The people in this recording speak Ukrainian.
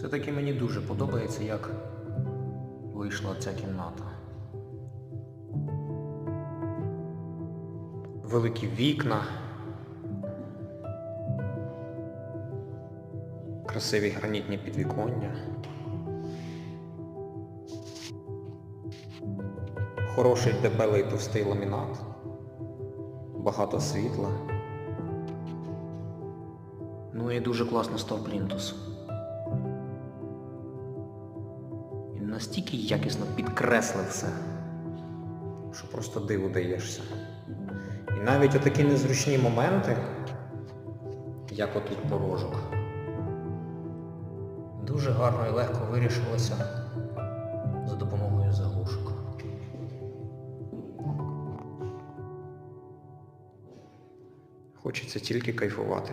Все-таки мені дуже подобається, як вийшла ця кімната. Великі вікна. Красиві гранітні підвіконня. Хороший дебелий товстий ламінат. Багато світла. Ну і дуже класно став плінтус. Він настільки якісно підкреслив все, що просто диву даєшся. І навіть отакі незручні моменти, як отут порожок, дуже гарно і легко вирішилося за допомогою заглушок. Хочеться тільки кайфувати.